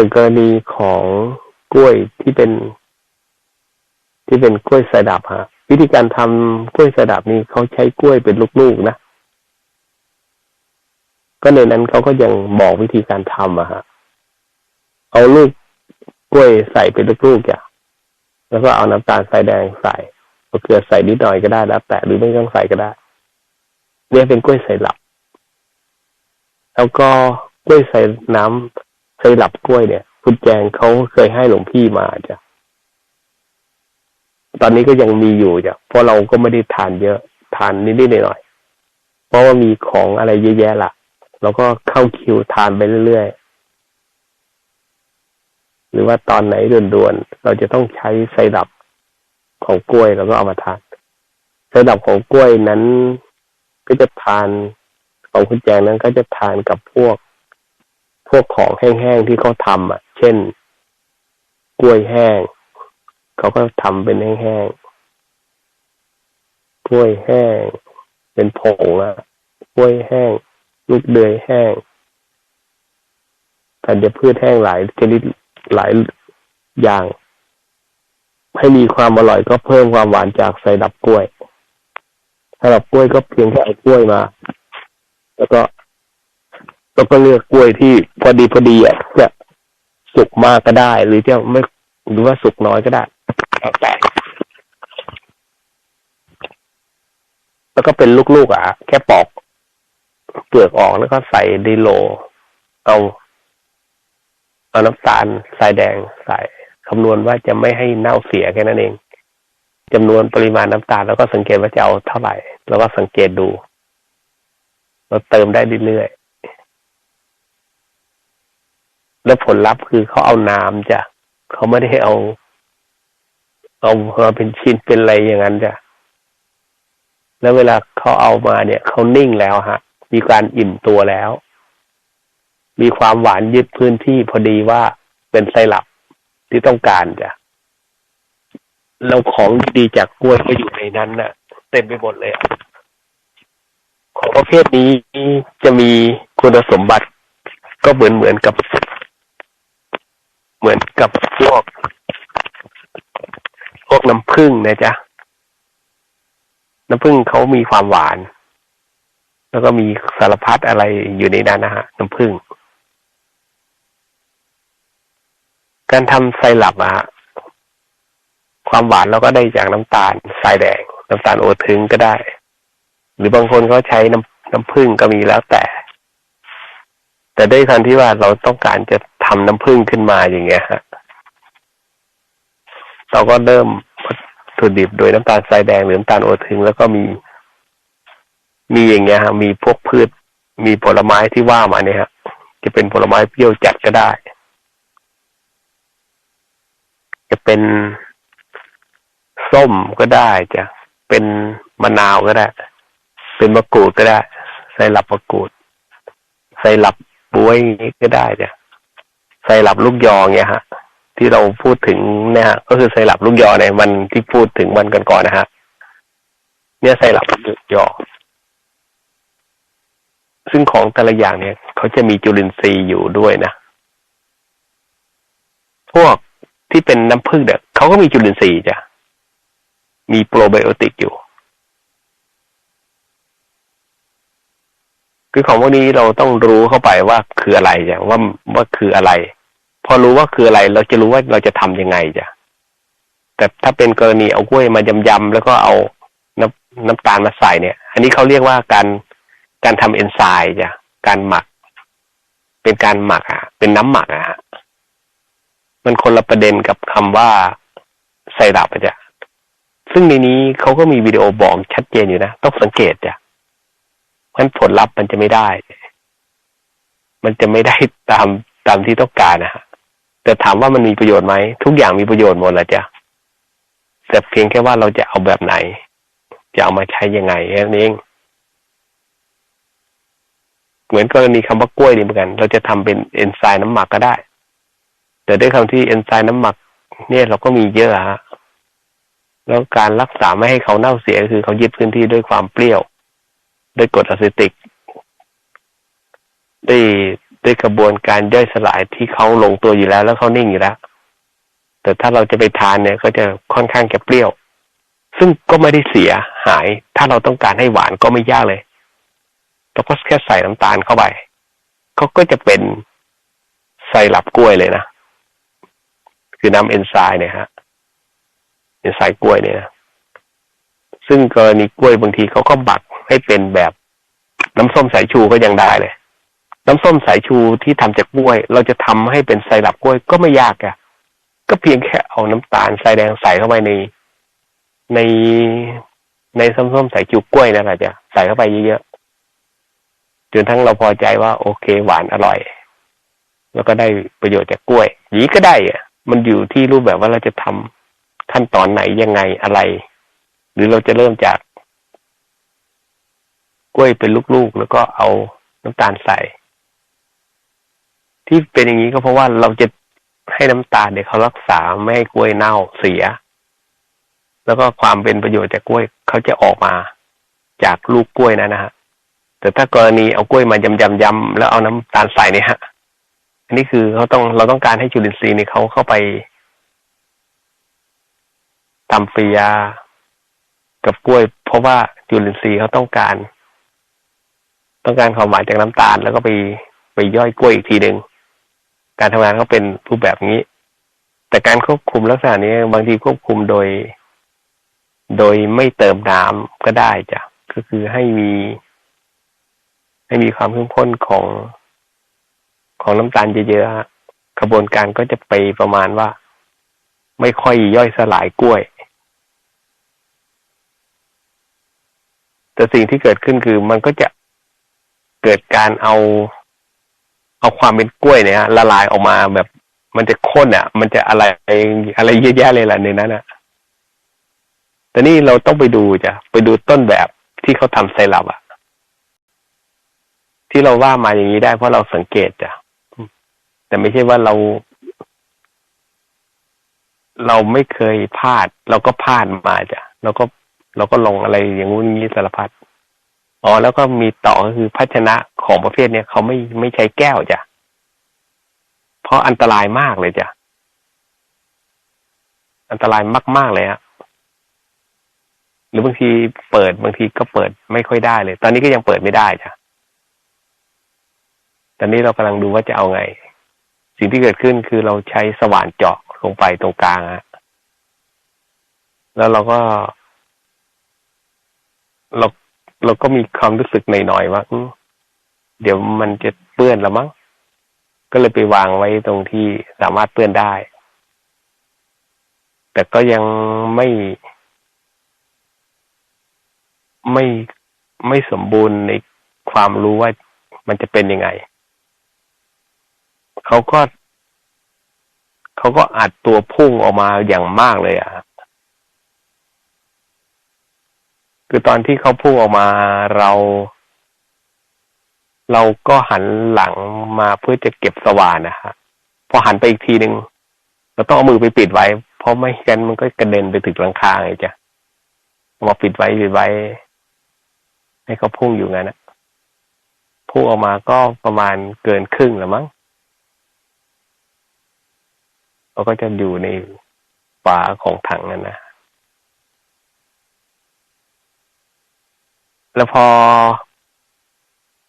ส่วนกรณีของกล้วยที่เป็น ที่เป็นกล้วยสดับฮะวิธีการทำกล้วยสดับนี่เขาใช้กล้วยเป็นลูกๆนะก็ในนั้นเขาก็ยังบอกวิธีการทำอะฮะ เอาลูกกล้วยใส่เป็นลูกๆอย่างแล้วก็เอาน้ำตาลทรายแดงใส่เอาเกลือใส่นิดหน่อยก็ได้แล้ว แต่หรือไม่ต้องใส่ก็ได้เนี่ยเป็นกล้วยใส่หลับ แล้วก็กล้วยใส่น้ำใส่หลับกล้วยเนี่ยคุณแจงเขาเคยให้หลวงพี่มาจ้ะตอนนี้ก็ยังมีอยู่จ้ะเพราะเราก็ไม่ได้ทานเยอะ ทานนิดๆหน่อยๆเพราะว่ามีของอะไรเยอะแยะละเราก็เข้าคิวทานไปเรื่อยๆหรือว่าตอนไหนด่วนๆเราจะต้องใช้ไซรัปของกล้วยเราก็เอามาทานไซรัปของกล้วยนั้น ก็จะทานของคุณแจงนั้นก็จะทานกับพวก พวกของแห้งๆที่เขาทำอะ เช่น กล้วยแห้ง เขาก็ทำเป็นแห้งๆกล้วยแห้ง เป็นผงอะกล้วยแห้ง ลูกเดือยแห้งธัญพืชแห้งหลายชนิดหลายอย่าง ให้มีความอร่อยก็เพิ่มความหวานจากไซรัปกล้วยไซรัปกล้วยก็เพียงแค่เอากล้วยมา แล้วก็ แล้วก็เลือกกล้วยที่พอดีพอดีอะจะสุกมากก็ได้ หรือจะไม่หรือว่าสุกน้อยก็ได้แล้วแต่แล้วก็เป็นลูกๆอะ แค่ปอกเปลือกออกแล้วก็ใส่ดีโล เอาเอาน้ำตาลทรายแดงใส่คำนวณว่าจะไม่ให้เน่าเสียแค่นั้นเองจำนวนปริมาณน้ำตาลแล้วก็สังเกตว่าจะเอาเท่าไหร่ แล้วก็สังเกตดู เราเติมได้เรื่อยๆ แล้วผลลัพธ์คือเขาเอาน้ำจ้ะเขาไม่ได้เอา เอามาเป็นชิ้นเป็นอะไรอย่างนั้นจ้ะแล้วเวลาเขาเอามาเนี่ยเขานิ่งแล้วฮะ มีการอิ่มตัวแล้ว มีความหวานยึดพื้นที่พอดีว่าเป็นไซรัปที่ต้องการจ้ะแล้วของดีจากกล้วยก็อยู่ในนั้นน่ะ เต็มไปหมดเลยของประเภทนี้จะมีคุณสมบัติก็เหมือนเหมือนกับ เหมือนกับพวก พวกน้ำผึ้งนะจ๊ะ น้ำผึ้งเขามีความหวาน แล้วก็มีสารพัดอะไรอยู่ในนั้นนะฮะ น้ำผึ้งการทำไซรัปอะฮะความหวานเราก็ได้จากน้ำตาลทรายแดง น้ำตาลโอทึงก็ได้ หรือบางคนก็ใช้น้ำน้ำผึ้งก็มีแล้วแต่ แต่ด้วยการที่ว่าเราต้องการจะทำน้ำผึ้งขึ้นมาอย่างเงี้ยฮะเราก็เริ่มวัตถุดิบโดยน้ำตาลทรายแดงหรือน้ำตาลโอทึงแล้วก็มี มีอย่างเงี้ยฮะมีพวกพืช มีผลไม้ที่ว่ามาเนี่ยฮะจะเป็นผลไม้เปรี้ยวจัดก็ได้ จะเป็นส้มก็ได้จะเป็นมะนาวก็ได้ เป็นมะกรูดก็ได้ ใส่หลับมะกรูด ใส่หลับ บวยนี้ก็ได้จ้ะใส่หลับลูกยอเงี้ยฮะ ที่เราพูดถึงเนี่ยฮะก็คือใส่หลับลูกยอในวันที่พูดถึงวันก่อนๆนะฮะเนี่ยใส่หลับลูกยอ ซึ่งของแต่ละอย่างเนี่ย เขาจะมีจุลินทรีย์อยู่ด้วยนะ พวกที่เป็นน้ำผึ้งเนี่ยเขาก็มีจุลินทรีย์จ้ะมีโปรไบโอติกอยู่ คือของพวกนี้เราต้องรู้เข้าไปว่าคืออะไรจ้ะว่าว่าคืออะไร พอรู้ว่าคืออะไร เราจะรู้ว่าเราจะทำยังไงจ้ะแต่ถ้าเป็นกรณีเอากล้วยมายำๆแล้วก็เอาน้ำน้ำตาลมาใส่เนี่ย อันนี้เขาเรียกว่าการการทำเอนไซม์จ้ะการหมัก เป็นการหมักอะ เป็นน้ำหมักอะมันคนละประเด็นกับคำว่าไซรัปอะจ้ะซึ่งในนี้เขาก็มีวิดีโอบอกชัดเจนอยู่นะ ต้องสังเกตจ้ะ เพราะผลลัพธ์มันจะไม่ได้ มันจะไม่ได้ตามตามที่ต้องการนะฮะแต่ถามว่ามันมีประโยชน์ไหมทุกอย่างมีประโยชน์หมดแหละจ้ะแต่เพียงแค่ว่าเราจะเอาแบบไหน จะเอามาใช้ยังไงแค่นั้นเองเหมือนกรณีคำว่ากล้วยนี่เหมือนกัน เราจะทำเป็นเอนไซม์น้ำหมักก็ได้ แต่ด้วยคำที่เอนไซม์น้ำหมัก เนี่ยเราก็มีเยอะฮะแล้วการรักษาไม่ให้เขาเน่าเสียคือเขายึดพื้นที่ด้วยความเปรี้ยว ด้วยกรดอะซิติกด้วยด้วยกระบวนการย่อยสลายที่เขาลงตัวอยู่แล้ว แล้วเขานิ่งอยู่แล้ว แต่ถ้าเราจะไปทานเนี่ย ก็จะค่อนข้างจะเปรี้ยว ซึ่งก็ไม่ได้เสียหาย ถ้าเราต้องการให้หวานก็ไม่ยากเลยเราก็แค่ใส่น้ำตาลเข้าไปเขาก็จะเป็นไซรัปกล้วยเลยนะ คือน้ำเอนไซม์เนี่ยฮะเอนไซม์กล้วยเนี่ยนะซึ่งกรณีกล้วยบางทีเขาก็บัก ให้เป็นแบบน้ำส้มสายชูก็ยังได้เลย น้ำส้มสายชูที่ทำจากกล้วย เราจะทำให้เป็นไซรัปกล้วยก็ไม่ยากอะก็เพียงแค่เอาน้ำตาลทรายแดงใส่เข้าไปใน ในในส้มส้มสายชูกล้วยนั่นแหละจะใส่เข้าไปเยอะๆจนทั้งเราพอใจว่า โอเคหวานอร่อย แล้วก็ได้ประโยชน์จากกล้วยยีก็ได้อะมันอยู่ที่รูปแบบว่าเราจะทำขั้นตอนไหนยังไงอะไร หรือเราจะเริ่มจาก ล้วยเป็นลูกๆ แล้วก็เอาน้ำตาลใส่ ที่เป็นอย่างนี้ก็เพราะว่าเราจะให้น้ำตาลเนี่ยเขารักษาไม่ให้กล้วยเน่าเสีย แล้วก็ความเป็นประโยชน์จากกล้วยเขาจะออกมาจากลูกกล้วยนะนะฮะแต่ถ้ากรณีเอากล้วยมายำยำยำแล้วเอาน้ำตาลใส่เนี่ยฮะ อันนี้คือเขาต้องเราต้องการให้จุลินทรีย์เนี่ยเขาเข้าไปทำฟรียากับกล้วย เพราะว่าจุลินทรีย์เขาต้องการ ต้องการความหวานจากน้ำตาล แล้วก็ไปไปย่อยกล้วยอีกทีหนึ่งการทำงานเขาเป็นรูปแบบนี้ แต่การควบคุมลักษณะนี้บางทีควบคุมโดย โดยไม่เติมน้ำก็ได้จ้ะก็คือให้มี ให้มีความเข้มข้นของของน้ำตาลเยอะๆกระบวนการก็จะไปประมาณว่า ไม่ค่อยย่อยสลายกล้วย แต่สิ่งที่เกิดขึ้นคือมันก็จะ กิดการเอา เอาความเป็นกล้วยเนี่ยละลายออกมาแบบ มันจะข้นอะ มันจะอะไรอะไรเยอะแยะเลยแหละในนั้นอะแต่นี่เราต้องไปดูจ้ะไปดูต้นแบบที่เขาทำไซรัปอะ ที่เราว่ามาอย่างนี้ได้เพราะเราสังเกตจ้ะแต่ไม่ใช่ว่าเรา เราไม่เคยพลาด เราก็พลาดมาจ้ะเราก็เราก็ลงอะไรอย่างงู้นอย่างนี้สารพัด อ๋อแล้วก็มีต่อก็คือภาชนะของประเภทเนี้ยเขาไม่ไม่ใช้แก้วจ้ะเพราะอันตรายมากเลยจ้ะอันตรายมากๆเลยฮะหรือบางทีเปิดบางทีก็เปิดไม่ค่อยได้เลย ตอนนี้ก็ยังเปิดไม่ได้จ้ะตอนนี้เรากำลังดูว่าจะเอาไง สิ่งที่เกิดขึ้นคือเราใช้สว่านเจาะลงไปตรงกลางฮะแล้วเราก็เรา เราก็มีความรู้สึกหน่อยๆว่าเดี๋ยวมันจะเปื้อนละมั้งก็เลยไปวางไว้ตรงที่สามารถเปื้อนได้ แต่ก็ยังไม่ ไม่ไม่สมบูรณ์ในความรู้ว่ามันจะเป็นยังไง เขาก็ เขาก็อัดตัวพุ่งออกมาอย่างมากเลยอะ คือตอนที่เขาพุ่งออกมาเรา เราก็หันหลังมาเพื่อจะเก็บสว่านนะฮะพอหันไปอีกทีหนึ่งเราต้องเอามือไปปิดไว้ เพราะไม่งั้นมันก็กระเด็นไปถึงหลังคาไงจ้ะเอามาปิดไว้ปิดไว้ ให้เขาพุ่งอยู่งั้นนะพุ่งออกมาก็ประมาณเกินครึ่งแล้วมั้งเราก็จะอยู่ในฝาของถังนั่นนะ แล้วพอ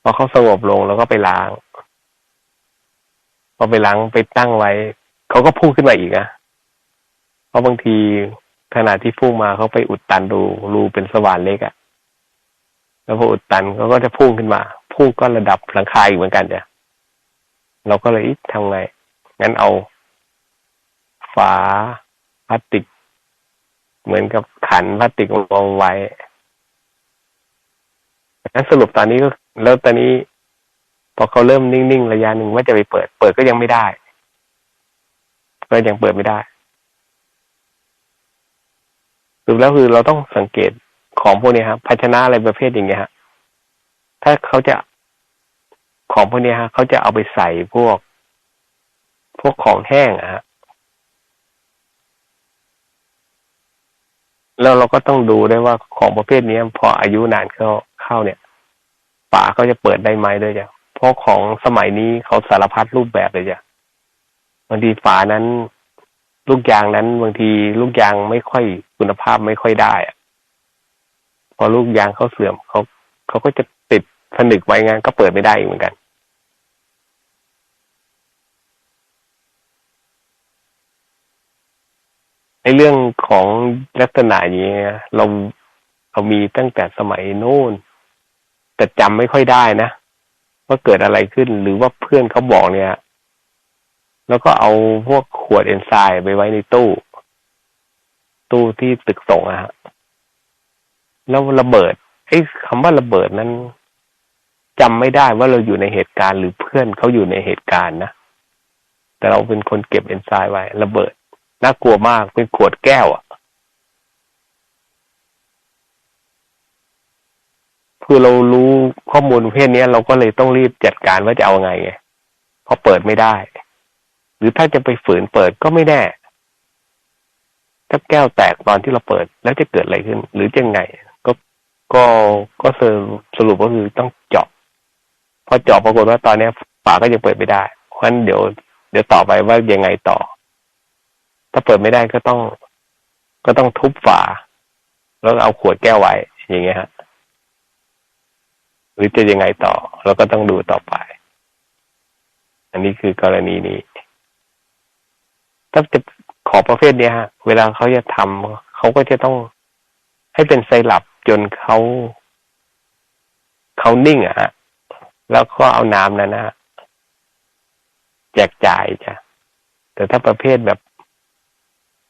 พอเขาสงบลงแล้วก็ไปล้าง พอไปล้างไปตั้งไว้ เขาก็พุ่งขึ้นมาอีกนะเพราะบางทีขณะที่พุ่งมาเขาไปอุดตันรูรูเป็นสว่านเล็กอะ่ะ แล้วพออุดตันเขาก็จะพุ่งขึ้นมาพุ่งก็ระดับหลังคาอีกเหมือนกันจ้ะเราก็เลยอิ๊ะทำไง งั้นเอา ฝาพลาสติก เหมือนกับขันพลาสติกวางไว้ งั้นสรุปตอนนี้ก็แล้วตอนนี้ พอเขาเริ่มนิ่งๆระยะหนึ่งว่าจะไปเปิด เปิดก็ยังไม่ได้ก็ยังเปิดไม่ได้สรุปแล้วคือเราต้องสังเกตของพวกนี้ครับภาชนะอะไรประเภทอย่างเงี้ยฮะถ้าเขาจะของพวกนี้ฮะเขาจะเอาไปใส่พวก พวกของแห้งอะฮะแล้วเราก็ต้องดูได้วยว่าของประเภทนี้พออายุนานเข้า เข้าเนี่ยฝาเขาจะเปิดได้ไหมด้วยจ้ะเพราะของสมัยนี้เขาสารพัดรูปแบบเลยจ้ะบางทีฝานั้น ลูกยางนั้นบางทีลูกยางไม่ค่อยคุณภาพไม่ค่อยได้อะพอลูกยางเขาเสื่อมเขาเขาก็จะติดผนึกไว้งั้นก็เปิดไม่ได้อีกเหมือนกัน ในเรื่องของลักษณะอย่างนี้ยเราเรามีตั้งแต่สมัยโน้น แต่จำไม่ค่อยได้นะว่าเกิดอะไรขึ้นหรือว่าเพื่อนเขาบอกเนี่ย แล้วก็เอาพวกขวดเอนไซม์ไปไว้ในตู้ ตู้ที่ตึกส่งอะฮะแล้วระเบิดไอ้คำว่าระเบิดนั้นจำไม่ได้ว่าเราอยู่ในเหตุการณ์หรือเพื่อนเขาอยู่ในเหตุการณ์นะแต่เราเป็นคนเก็บเอนไซม์ไว้ ระเบิดน่ากลัวมากเป็นขวดแก้วอะ คือเรารู้ข้อมูลประเภทนี้เราก็เลยต้องรีบจัดการว่าจะเอาไงไงเพราะเปิดไม่ได้ หรือถ้าจะไปฝืนเปิดก็ไม่แน่ถ้าแก้วแตกตอนที่เราเปิด แล้วจะเกิดอะไรขึ้น หรือยังไง ก็ก็ก็สรุปก็คือต้องเจาะพอเจาะปรากฏว่าตอนนี้ฝาก็ยังเปิดไม่ได้ เพราะฉะนั้นเดี๋ยวเดี๋ยวต่อไปว่ายังไงต่อ ถ้าเปิดไม่ได้ก็ต้อง ก็ต้องทุบฝา แล้วเอาขวดแก้วไว้อย่างเงี้ยฮะ หรือจะยังไงต่อ เราก็ต้องดูต่อไป อันนี้คือกรณีนี้ ถ้าจะขอประเภทเนี้ยฮะ เวลาเขาจะทำเขาก็จะต้องให้เป็นไซรัปจนเขาเขานิ่งอะฮะ แล้วก็เอาน้ำนั้นนะแจกจ่ายจ้ะ แต่ถ้าประเภทแบบ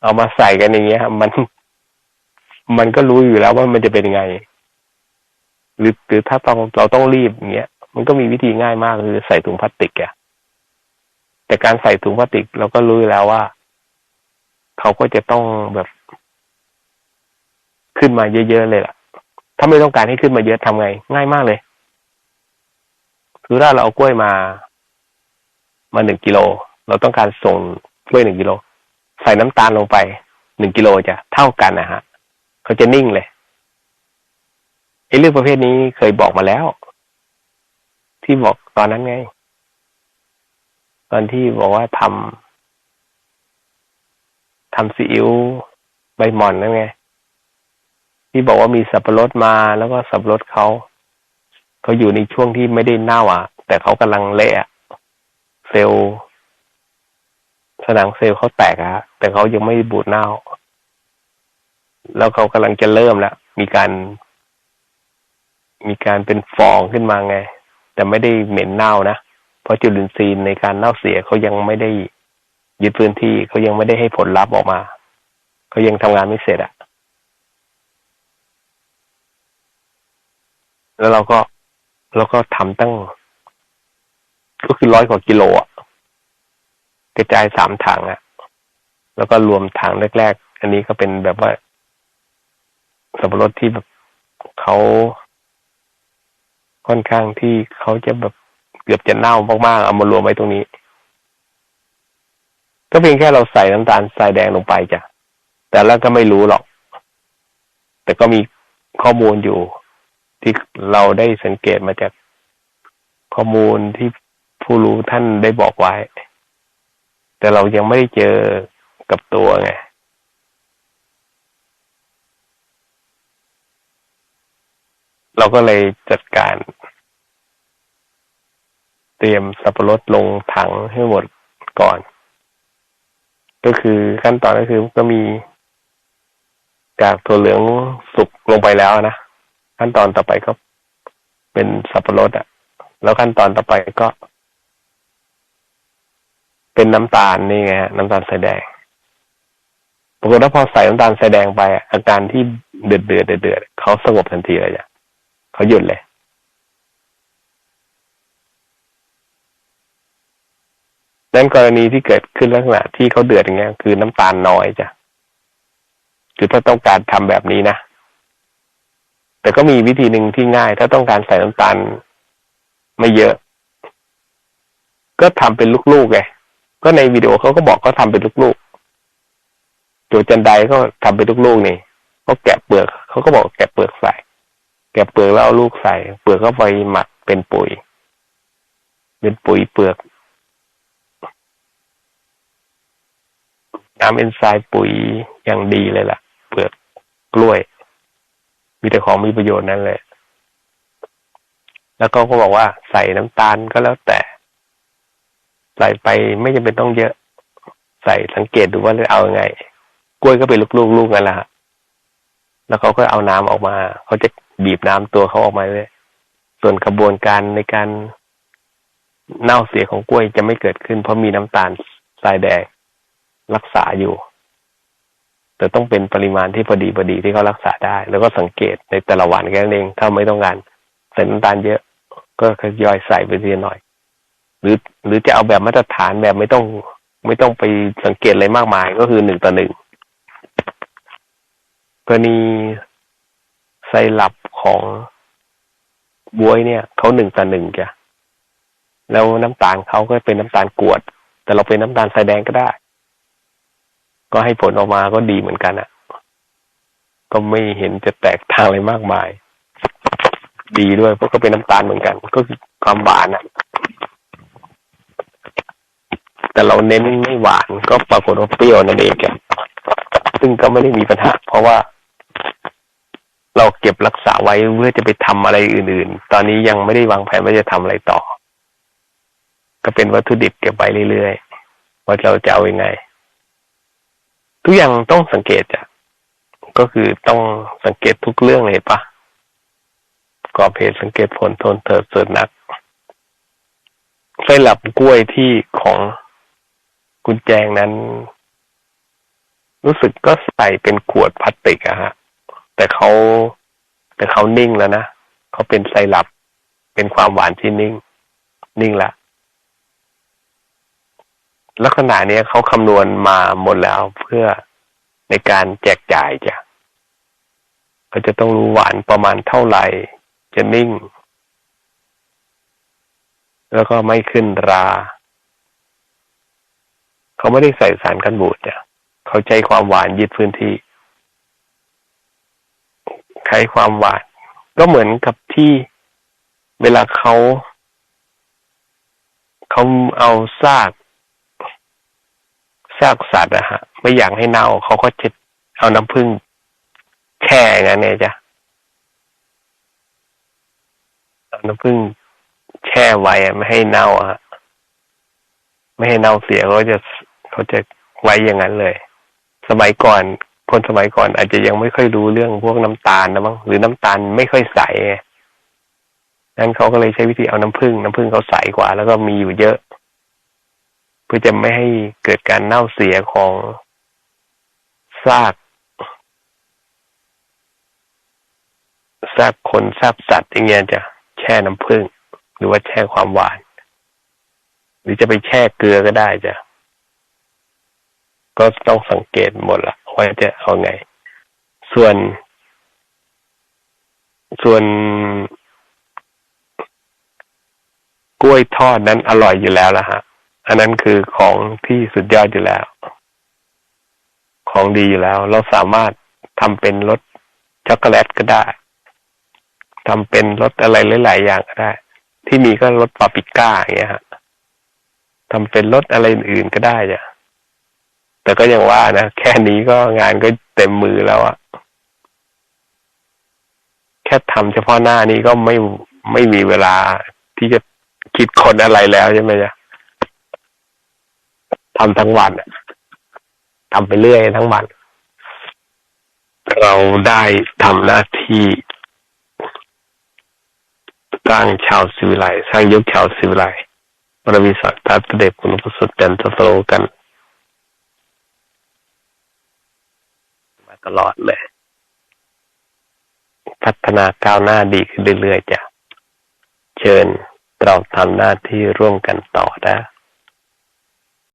เอามาใส่กันอย่างเงี้ยมัน มันก็รู้อยู่แล้วว่ามันจะเป็นไง หรือหรือถ้าต้องเราต้องรีบอย่างเงี้ย มันก็มีวิธีง่ายมากคือใส่ถุงพลาสติกอะแต่การใส่ถุงพลาสติกเราก็รู้แล้วว่า เขาก็จะต้องแบบ ขึ้นมาเยอะๆเลยล่ะ ถ้าไม่ต้องการให้ขึ้นมาเยอะทำไง ง่ายมากเลย คือถ้าเราเอากล้วยมา มาหนึ่งกิโล เราต้องการส่งกล้วยหนึ่งกิโล ใส่น้ำตาลลงไปหนึ่งกิโลจะเท่ากันนะฮะ เขาจะนิ่งเลย ไอ้เรื่องประเภทนี้เคยบอกมาแล้ว ที่บอกตอนนั้นไง ตอนที่บอกว่าทำทำซีอิ๊วใบหม่อนนั่นไง ที่บอกว่ามีสับปะรดมาแล้วก็สับปะรดเขาเขาอยู่ในช่วงที่ไม่ได้เน่าอะ แต่เขากำลังเละเซลล์สนามเซลล์เขาแตกอะแต่เขายังไม่บูดเน่า แล้วเขากำลังจะเริ่มแล้วมีการ มีการเป็นฟองขึ้นมาไง แต่ไม่ได้เหม็นเน่านะ เพราะจุลินทรีย์ในการเน่าเสียเขายังไม่ได้ยึดพื้นที่เขายังไม่ได้ให้ผลลัพธ์ออกมาเขายังทำงานไม่เสร็จอะแล้วเราก็เราก็ทำตั้ง ก็คือร้อยกว่ากิโลอะกระจายสามถังอะแล้วก็รวมถังแรก ๆ อันนี้ก็เป็นแบบว่าสับปะรดที่แบบเขา ค่อนข้างที่เขาจะแบบเกือบจะเน่ามากๆเอามารวมไว้ตรงนี้ ก็เพียงแค่เราใส่น้ำตาลทรายแดงลงไปจ้ะแต่แล้วก็ไม่รู้หรอก แต่ก็มีข้อมูลอยู่ ที่เราได้สังเกตมาจากข้อมูลที่ผู้รู้ท่านได้บอกไว้ แต่เรายังไม่ได้เจอกับตัวไง เราก็เลยจัดการ เตรียมสับปะรดลงถังให้หมดก่อน ก็คือขั้นตอนก็คือก็มีกากถั่วเหลืองสุกลงไปแล้วนะ ขั้นตอนต่อไปก็เป็นสับปะรดอะแล้วขั้นตอนต่อไปก็ เป็นน้ำตาลนี่ไงฮะน้ำตาลทรายแดงปรากฏว่าพอใส่น้ำตาลทรายแดงไปอาการที่เดือดเดือดเดือดเขาสงบทันทีเลยจ้ะ เขาหยุดเลยนั่นกรณีที่เกิดขึ้นลักษณะที่เขาเดือดอย่างเงี้ย คือน้ำตาลน้อยจ้ะคือถ้าต้องการทำแบบนี้นะ แต่ก็มีวิธีหนึ่งที่ง่าย ถ้าต้องการใส่น้ำตาลไม่เยอะ ก็ทำเป็นลูกๆไงก็ในวิดีโอเขาก็บอกเขาทาเป็นลูกๆโจจันไดก็ทำเป็นลูกๆนี่เขาแกะเปลือกเขาก็บอกแกะเปลือกใส่ แกะเปลือกแล้วเอาลูกใส่ เปลือกก็ไปหมักเป็นปุ๋ย เป็นปุ๋ยเปลือก น้ำเอนไซม์ปุ๋ยอย่างดีเลยล่ะ เปลือกกล้วย มีแต่ของมีประโยชน์นั่นเลย แล้วก็ก็บอกว่าใส่น้ำตาลก็แล้วแต่ ใส่ไปไม่จำเป็นต้องเยอะ ใส่สังเกตดูว่าเอายังไง กล้วยก็เป็นลูกๆลูกนั่นแหละฮะแล้วเขาก็เอาน้ำออกมา เขาจะ บีบน้ำตัวเขาออกมาเลยส่วนกระบวนการในการเน่าเสียของกล้วยจะไม่เกิดขึ้น เพราะมีน้ำตาลทรายแดงรักษาอยู่ แต่ต้องเป็นปริมาณที่พอดีพอดีที่เขารักษาได้ แล้วก็สังเกตในแต่ละวันแค่นั้นเอง ถ้าไม่ต้องการใส่น้ำตาลเยอะก็ทยอยใส่ไปทีละหน่อย หรือ หรือจะเอาแบบมาตรฐานแบบไม่ต้อง ไม่ต้องไปสังเกตอะไรมากมายก็คือหนึ่งต่อหนึ่งกรณีไซรัป ของบวยเนี่ยเขาหนึ่งต่อหนึ่งจ้ะแล้วน้ำตาลเขาก็เป็นน้ำตาลกรวด แต่เราเป็นน้ำตาลทรายแดงก็ได้ ก็ให้ผลออกมาก็ดีเหมือนกันอะ่ะ ก็ไม่เห็นจะแตกต่างอะไรมากมาย ดีด้วยเพราะก็เป็นน้ำตาลเหมือนกัน ก็คือความหวานอะ่ะ แต่เราเน้นไม่หวานก็ปรากฏว่าเปรี้ยวนั่นเองจ้ะซึ่งก็ไม่ได้มีปัญหาเพราะว่า เราเก็บรักษาไว้เพื่อจะไปทำอะไรอื่น ๆ ตอนนี้ยังไม่ได้วางแผนว่าจะทำอะไรต่อ ก็เป็นวัตถุดิบเก็บไว้เรื่อยๆว่าเราจะเอาอยัางไง ทุกอย่างต้องสังเกตจ้ะก็คือต้องสังเกตทุกเรื่องเลยปะกอบเหตุสังเกตผลทนเถิดเสดนักไส้หลับกล้วยที่ของกุญแจงนั้น รู้สึกก็ใส่เป็นขวดพลาสติกอะฮะ แต่เขาแต่เขานิ่งแล้วนะเขาเป็นไซรัปเป็นความหวานที่นิ่ง นิ่งละลักษณะนี้เขาคำนวณมาหมดแล้วเพื่อในการแจกจ่ายจ้ะเขาจะต้องรู้หวานประมาณเท่าไหร่ จะนิ่ง แล้วก็ไม่ขึ้นรา เขาไม่ได้ใส่สารกันบูดจ้ะเขาใช้ความหวานยึดพื้นที่ ใช้ความหวานก็เหมือนกับที่เวลาเขาเขาเอาซากซากสัตว์อะฮะ ไม่อยากให้เน่าเขาก็จะเอาน้ำผึ้งแช่งั้นเนี่ยจ้ะเอาน้ำผึ้งแช่ไว้ไม่ให้เน่าอะไม่ให้เน่าเสียเขาจะเขาจะไว้อย่างนั้นเลย สมัยก่อน คนสมัยก่อนอาจจะยังไม่ค่อยรู้เรื่องพวกน้ำตาลนะมั้งหรือน้ำตาลไม่ค่อยใสนั้นเขาก็เลยใช้วิธีเอาน้ำผึ้งน้ำผึ้งเขาใสกว่า แล้วก็มีอยู่เยอะ เพื่อจะไม่ให้เกิดการเน่าเสียของซากซากคนซากสัตว์อย่างเงี้ยจะแช่น้ำผึ้งหรือว่าแช่ความหวาน หรือจะไปแช่เกลือก็ได้จ้ะก็ต้องสังเกตหมดละ ว่าจะเอาไง ส่วน ส่วนกล้วยทอดนั้นอร่อยอยู่แล้วละฮะ อันนั้นคือของที่สุดยอดอยู่แล้ว ของดีอยู่แล้ว เราสามารถทำเป็นรสช็อกโกแลตก็ได้ทำเป็นรสอะไรหลาย ๆ อย่างก็ได้ ที่มีก็รสปาปิก้าอย่างเงี้ยฮะทำเป็นรสอะไรอื่นก็ได้จ้ะ แต่ก็ยังว่านะแค่นี้ก็งานก็เต็มมือแล้วอะแค่ทำเฉพาะหน้านี้ก็ไม่ไม่มีเวลาที่จะคิดคนอะไรแล้วใช่ไหมจ๊ะทำทั้งวันทำไปเรื่อยทั้งวัน เราได้ทำหน้าที่สร้างชาวสิวิไลสร้างยุคชาวสิวิไลบรมีสัททัตเด็จคุณพุทธจันทโตกัน มา ตลอดเลย พัฒนาก้าวหน้าดีขึ้นเรื่อยๆจ้ะ เชิญเราทำหน้าที่ร่วมกันต่อได้